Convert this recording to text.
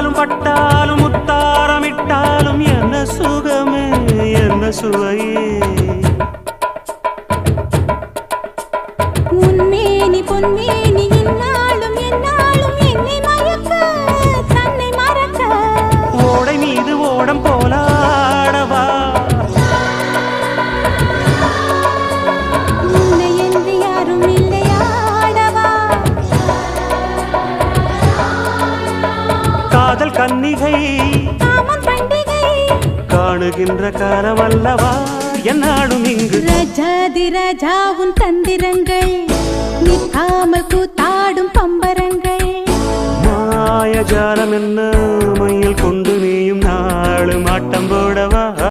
பட்டாலும் பட்டாலும் முத்தாரமிட்டாலும் என்ன சுகமே என்ன சுவையே. உன்மேனி பொன்மேனி இன்னாலும் என்னாலும் என்னை மயக்க தன்னை மறக்க. ஓடை மீது ஓடம் போ காதல் கன்னிகை. காணுகின்ற காலம் அல்லவா என்னாடும் இங்கு. ரஜாதி ராஜா உன் தந்திரங்கள். நிற்காமல் கூத்தாடும் பம்பரங்கள். மாயஜாலம் என்ன மையில் கொண்டு நீயும் நாளும் ஆட்டம் போடவா.